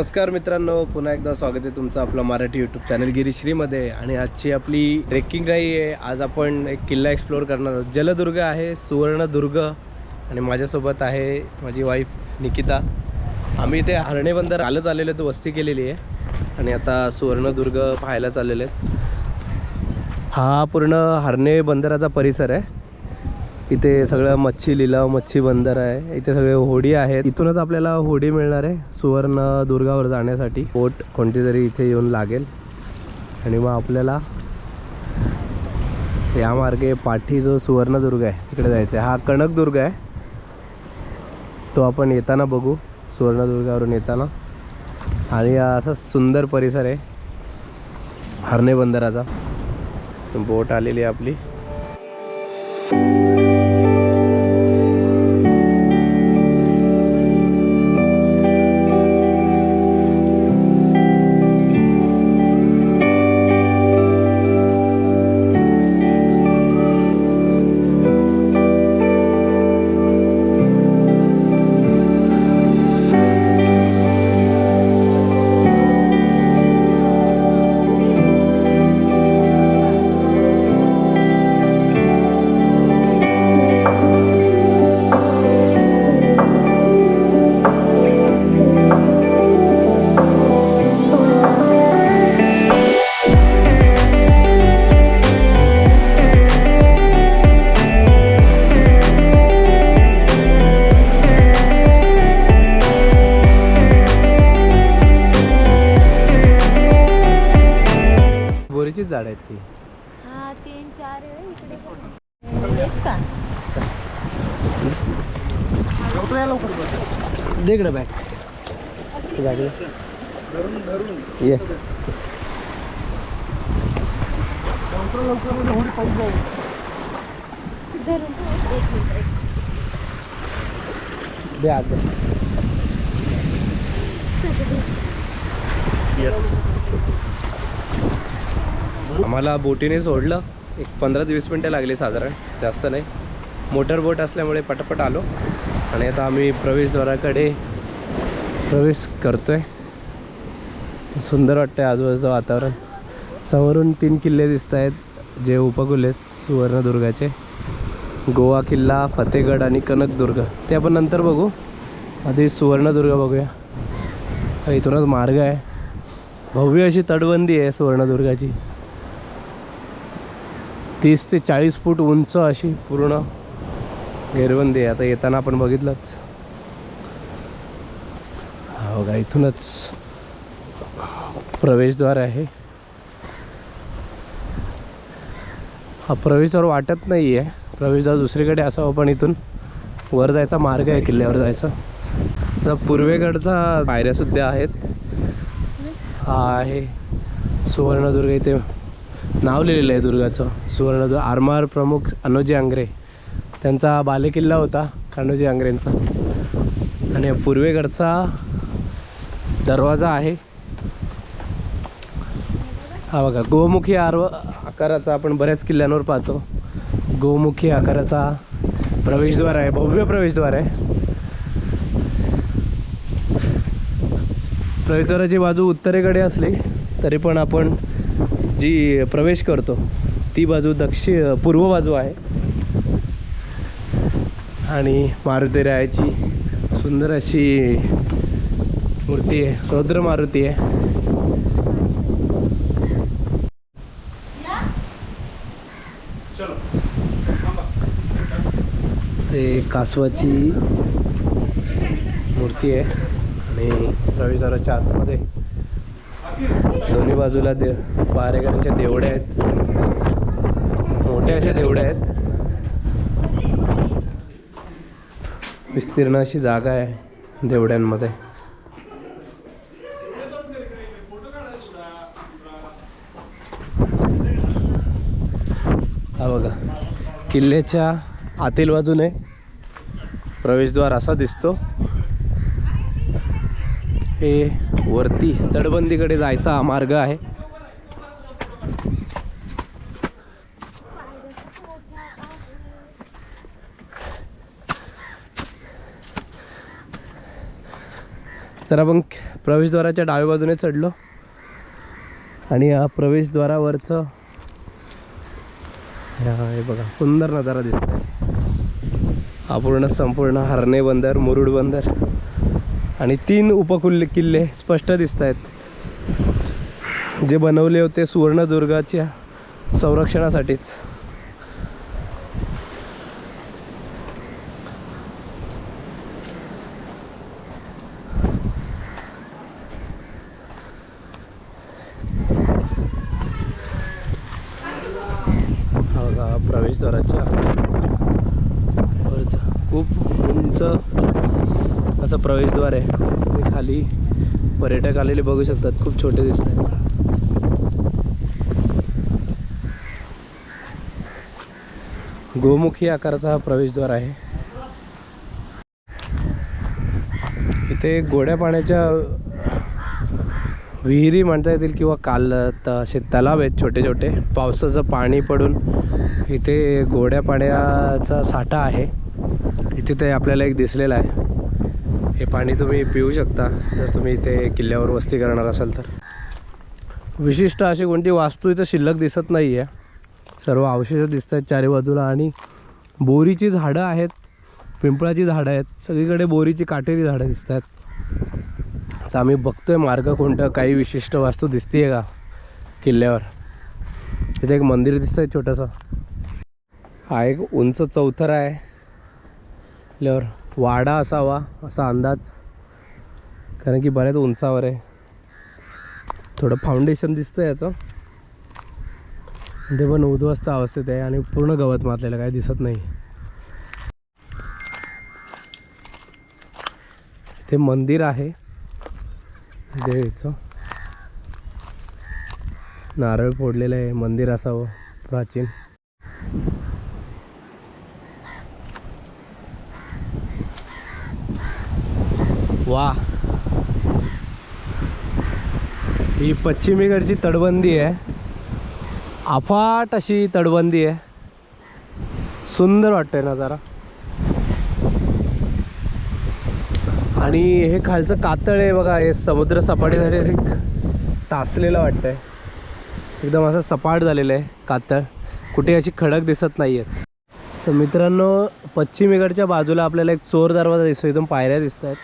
नमस्कार मित्रांनो पुन्हा एकदा स्वागत आहे तुमचं आपलं मराठी यूट्यूब चॅनल गिरीश्रीमध्ये. आणि आजची आपली ट्रेकिंग नाही आहे. आज आपण एक किल्ला एक्सप्लोअर करणार आहोत. जलदुर्ग आहे सुवर्णदुर्ग. आणि माझ्यासोबत आहे माझी वाईफ निकिता. आम्ही इथे हरणे बंदर आलंच आलेलो तो वस्ती केलेली आहे. आणि आता सुवर्णदुर्ग पाहायला चाललेले आहेत. हा पूर्ण हरणे बंदराचा परिसर आहे. इथे सगळं मच्छी लिलाव मच्छी बंदर आहे. इथे सगळे होडी आहेत. इथूनच आपल्याला होडी मिळणार आहे सुवर्ण दुर्गावर जाण्यासाठी. बोट कोणती तरी इथे येऊन लागेल. आणि मग आपल्याला या मार्गे पाठी जो सुवर्णदुर्ग आहे तिकडे जायचं आहे. हा कणकदुर्ग आहे. तो आपण येताना बघू सुवर्णदुर्गावरून येताना. आणि हा असा सुंदर परिसर आहे. हरणे बंदराचा. बोट आलेली आहे आपली. दे इकडे बॅग. ये. दे आत आम्हाला बोटीने सोडलं. एक पंधरा ते वीस मिनटं लागली साधारण. जास्त नाही. मोटर बोट असल्यामुळे पटापट आलो. आणि आता आम्ही प्रवेशद्वाराकडे प्रवेश करतोय. सुंदर वाटतंय आजूबाजूचं वातावरण. समोरून तीन किल्ले दिसत आहेत जे उपकुल आहेत सुवर्णदुर्गाचे. गोवा किल्ला फतेगड आणि कनकदुर्ग. ते आपण नंतर बघू. आधी सुवर्णदुर्ग बघूया. इथूनच मार्ग आहे. भव्य अशी तटबंदी आहे सुवर्णदुर्गाची. तीस ते चाळीस फूट उंच अशी पूर्ण घेरबंदी आता येताना आपण बघितलंच. हो हा बघा इथूनच प्रवेशद्वार आहे. हा प्रवेशद्वार वाटत नाही आहे प्रवेशद्वार दुसरीकडे असावं पण इथून वर जायचा मार्ग आहे किल्ल्यावर जायचा. आता पूर्वेकडचा पायऱ्यासुद्धा आहेत. हा आहे सुवर्णदुर्ग. इथे नाव लिहिलेलं आहे दुर्गाचं. सुवर्णदुर्ग. आरमार प्रमुख अनुजी आंग्रे त्यांचा बालेकिल्ला होता खांडोजी आंग्रेंचा. आणि पूर्वेकडचा दरवाजा आहे. हा बघा गोमुखी आर्व आकाराचा आपण बऱ्याच किल्ल्यांवर पाहतो. गोमुखी आकाराचा प्रवेशद्वार आहे भव्य प्रवेशद्वार आहे. प्रवेशद्वाराची बाजू उत्तरेकडे असली तरी पण आपण जी प्रवेश करतो ती बाजू दक्षिण पूर्व बाजू आहे. आणि मारुती रायाची सुंदर अशी मूर्ती आहे. रौद्र मारुती आहे. ते कासवाची मूर्ती आहे. आणि रविवाराच्या आतमध्ये दोन्ही बाजूला दे पारेकरांच्या देवड्या आहेत. मोठ्या अशा देवड्या आहेत. विस्तीर्ण अशी जागा आहे देवड्यांमध्ये. हा बघा किल्ल्याच्या आतील बाजूने प्रवेशद्वार असा दिसतो. हे वरती तटबंदीकडे जायचा हा मार्ग आहे. तर आपण प्रवेशद्वाराच्या डाव्या बाजूने चढलो. आणि या प्रवेशद्वारावरचं हा, हे बघा सुंदर नजारा दिसत आहे पूर्ण संपूर्ण हरणे बंदर मुरुड बंदर आणि तीन उपकुल्ले किल्ले स्पष्ट दिसत आहेत जे बनवले होते सुवर्णदुर्गाच्या संरक्षणासाठीच हा बघा प्रवेशद्वाराच्या वरचा खूप उंच असं प्रवेशद्वार आहे. तुम्ही खाली पर्यटक आलेले बघू शकतात. खूप छोटे दिसत आहेत गोमुखी आकाराचा हा प्रवेशद्वार आहे. इथे गोड्या पाण्याच्या विहिरी म्हणता येतील किंवा काल त- असे तलाव आहेत छोटे छोटे. पावसाचं पाणी पडून इथे गोड्या पाण्याचा साठा आहे. इथे ते आपल्याला एक दिसलेला आहे. हे पाणी तुम्ही पिऊ शकता. जर तुम्ही इथे किल्ल्यावर वस्ती करणार असाल तर. विशिष्ट अशी कोणती वास्तू इथं शिल्लक दिसत नाही आहे सर्व अवशेष दिसत आहेत चारी बाजूला आणि बोरीची झाडं आहेत पिंपळाची झाडं आहेत. सगळीकडे बोरीची काटेरी झाडं दिसत आहेत तर आम्ही बघतोय मार्ग कोणतं काही विशिष्ट वास्तू दिसतीये का किल्ल्यावर. तिथे एक मंदिर दिसतंय छोटंसं. हा एक उंच चौथरा आहे. किल्ल्यावर वाडा असावा असा अंदाज. कारण की बऱ्याच उंचावर आहे. थोडं फाउंडेशन दिसतं याचं. ते पण उद्ध्वस्त अवस्थेत आहे आणि पूर्ण गवत मारलेलं काही दिसत नाही. ते मंदिर आहे. देवीचं नारळ फोडलेलं आहे मंदिर असावं प्राचीन. वा. ही पश्चिमेकडची तडबंदी आहे. अफाट अशी तडबंदी आहे. सुंदर वाटतंय नजारा आणि हे खालचं कातळ आहे बघा हे समुद्र सपाटीसाठी असे तासलेलं वाटतंय. एकदम असं सपाट झालेलं आहे कातळ. कुठे अशी खडक दिसत नाही आहेत तर मित्रांनो पश्चिमेकडच्या बाजूला आपल्याला एक चोर दरवाजा दिसतो एकदम पायऱ्या दिसत आहेत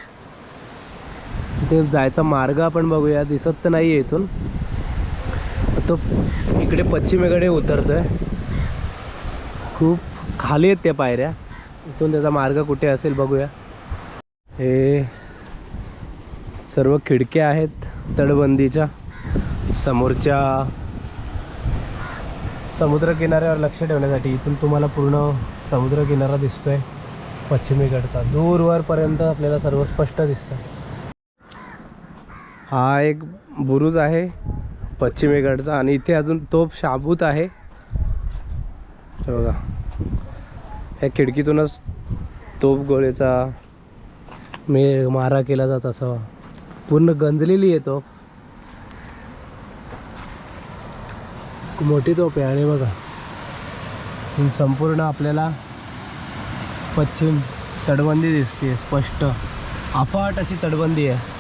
तिथे जायचा मार्ग आपण बघूया. दिसत तर नाही आहे इथून. तो इकडे पश्चिमेकडे उतरतो आहे खूप खाली आहेत त्या पायऱ्या. इथून त्याचा मार्ग कुठे असेल बघूया. हे सर्व खिडक्या आहेत तटबंदीच्या. समोरच्या समुद्रकिनाऱ्यावर लक्ष ठेवण्यासाठी इथून तुम्हाला पूर्ण समुद्रकिनारा दिसतो दिसतोय. पश्चिमेकडचा. दूरवरपर्यंत आपल्याला सर्व स्पष्ट दिसतं हा एक बुरुज आहे पश्चिमेकडचा आणि इथे अजून तोप शाबूत आहे. हे बघा. या खिडकीतूनच तोप गोळेचा मे मारा केला जात असावा. पूर्ण गंजलेली आहे तोफ खूप मोठी तोप आहे आणि बघा. संपूर्ण आपल्याला पश्चिम तटबंदी दिसते स्पष्ट. अफाट अशी तटबंदी आहे.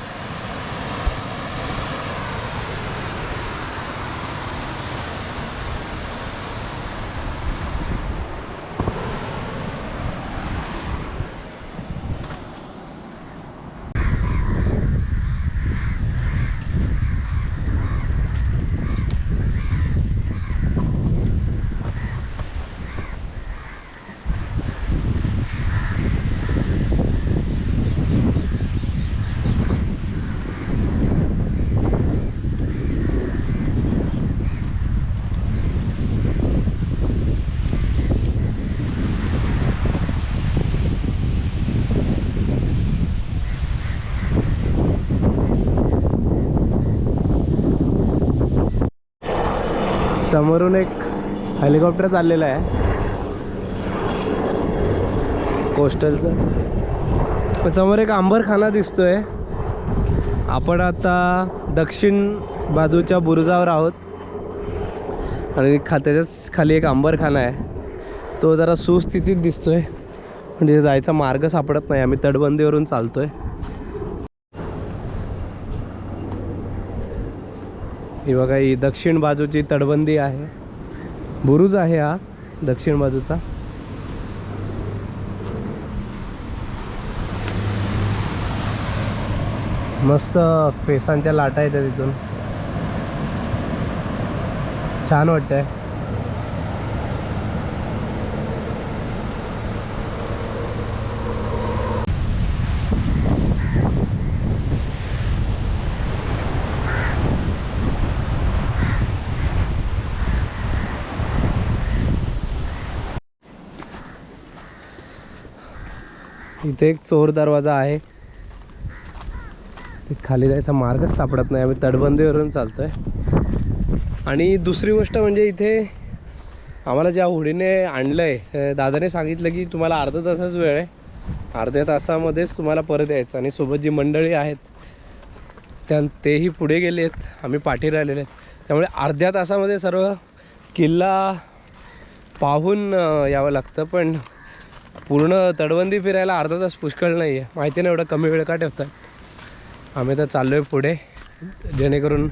समोरून एक हेलिकॉप्टर चाललेलं आहे. कोस्टलचं. समोर एक आंबरखाना दिसतोय. आपण आता दक्षिण बाजूच्या बुरुजावर आहोत. आणि खा त्याच्याच खाली एक आंबरखाना आहे. तो जरा सुस्थितीत दिसतोय. म्हणजे जायचा मार्ग सापडत नाही. आम्ही तटबंदीवरून चालतोय. ही बघा ही दक्षिण बाजूची तटबंदी आहे. बुरुज आहे हा दक्षिण बाजूचा. मस्त फेसांच्या लाटा येतात तिथून छान वाटतंय. इथे एक चोर दरवाजा आहे. ते खाली जायचा मार्गच सापडत नाही. आम्ही तटबंदीवरून चालतोय. आणि दुसरी गोष्ट म्हणजे इथे आम्हाला ज्या होडीने आणलं आहे दादाने सांगितलं की तुम्हाला अर्धा तासच वेळ आहे. अर्ध्या तासामध्येच तुम्हाला परत यायचं. आणि सोबत जी मंडळी आहेत त्या तेही पुढे गेले आहेत. आम्ही पाठी राहिलेले आहेत. त्यामुळे अर्ध्या तासामध्ये सर्व किल्ला पाहून यावं लागतं. पण पूर्ण तडबंदी फिरायला अर्धा तास पुष्कळ नाही आहे माहिती नाही एवढा कमी वेळ का ठेवतात? आम्ही तर चाललो आहे पुढे. जेणेकरून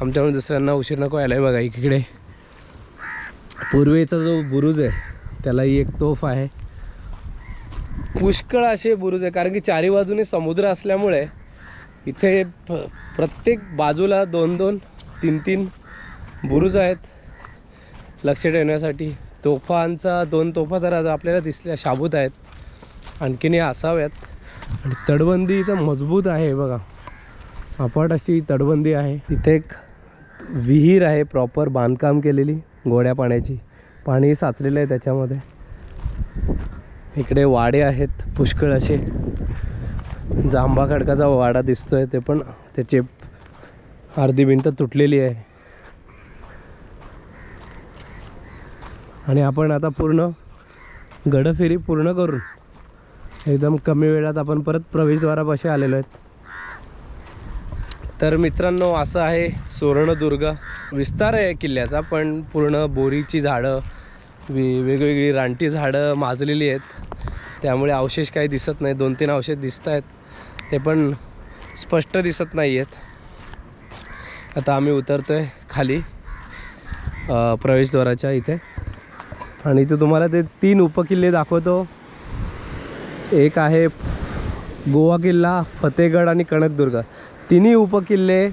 आमच्याकडून दुसऱ्यांना उशीर नको यायला बघा इकडे पूर्वेचा जो बुरुज आहे त्यालाही एक तोफ आहे. पुष्कळ असे बुरुज आहे कारण की चारी बाजूने समुद्र असल्यामुळे इथे प्रत्येक बाजूला दोन दोन तीन तीन बुरुज आहेत. लक्ष ठेवण्यासाठी तोफांचा दोन तोफा तर आता आपल्याला दिसल्या शाबूत आहेत. आणखीन या असाव्यात. आणि तटबंदी इथं मजबूत आहे बघा. अपाट अशी तटबंदी आहे. इथे एक विहीर आहे प्रॉपर बांधकाम केलेली गोड्या पाण्याची. पाणी साचलेलं आहे त्याच्यामध्ये. इकडे वाडे आहेत पुष्कळ असे. जांभा खडकाचा वाडा दिसतोय ते पण. त्याचे अर्धी भिंत तुटलेली आहे. आणि आपण आता पूर्ण गडफेरी पूर्ण करून एकदम कमी वेळात आपण परत प्रवेशद्वारापाशी आलेलो आहेत. तर मित्रांनो असं आहे सुवर्णदुर्ग. विस्तार आहे किल्ल्याचा पण पूर्ण बोरीची झाडं वे वेगवेगळी रानटी झाडं माजलेली आहेत. त्यामुळे अवशेष काही दिसत नाही दोन तीन अवशेष दिसत आहेत. ते पण स्पष्ट दिसत नाही आहेत आता आम्ही उतरतो आहे खाली प्रवेशद्वाराच्या इथे. आणि इथे तुम्हाला ते तीन उपकिल्ले दाखवतो. एक आहे गोवा किल्ला फतेगड आणि कणकदुर्ग तिन्ही उपकिल्ले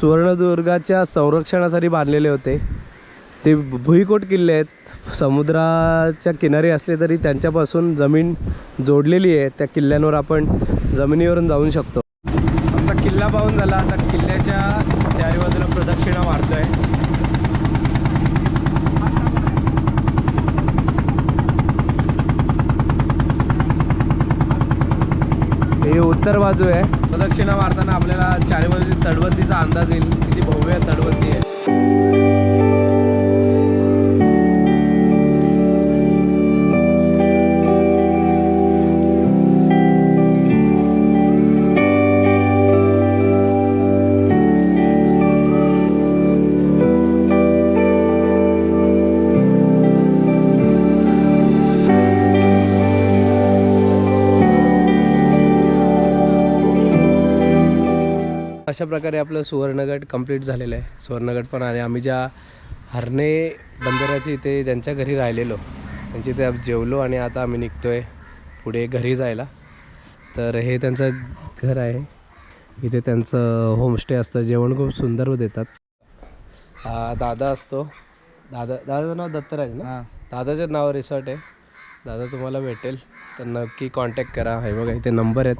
सुवर्णदुर्गाच्या संरक्षणासाठी बांधलेले होते. ते भुईकोट किल्ले आहेत. समुद्राच्या किनारी असले तरी त्यांच्यापासून जमीन जोडलेली आहे. त्या किल्ल्यांवर आपण जमिनीवरून जाऊ शकतो. आमचा किल्ला पाहून झाला. आता किल्ल्याच्या चारी बाजूला प्रदक्षिणा मारतो आहे उत्तर बाजू आहे. प्रदक्षिणा मारताना आपल्याला चारी बाजूची तटबंदीचा अंदाज येईल. किती भव्य तडवती आहे. अशा प्रकारे आपलं सुवर्णगड कंप्लीट झालेलं आहे. सुवर्णगड पण आणि आम्ही ज्या हरणे बंदराच्या इथे ज्यांच्या घरी राहिलेलो त्यांच्या इथे जेवलो आणि आता आम्ही निघतोय पुढे घरी जायला. तर हे त्यांचं घर आहे. इथे त्यांचं होमस्टे असतं. जेवण खूप सुंदर देतात. हा दादा असतो. दादा दादाचं नाव दत्तराज ना? हां. दादाचं नाव रिसॉर्ट आहे. दादा तुम्हाला भेटेल. तर नक्की कॉन्टॅक्ट करा. हे बघा इथे नंबर आहेत.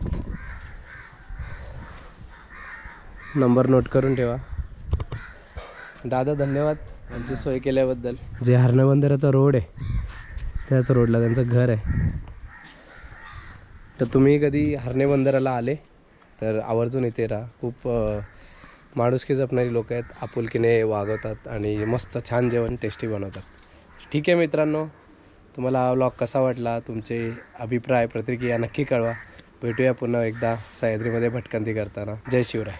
नंबर नोट करून ठेवा. दादा धन्यवाद आमची सोय केल्याबद्दल. जे हरणबंदराचा रोड आहे त्याच रोडला त्यांचं घर आहे. तर तुम्ही कधी हरणे बंदराला आले तर आवर्जून इथे राहा. खूप माणुसकी जपणारी लोक आहेत आपुलकीने वागवतात आणि मस्त छान जेवण टेस्टी बनवतात. ठीक आहे मित्रांनो तुम्हाला हा व्लॉग कसा वाटला तुमचे अभिप्राय प्रतिक्रिया नक्की कळवा. भेटूया पुन्हा एकदा सह्याद्रीमध्ये भटकंती करताना. जय शिवराय.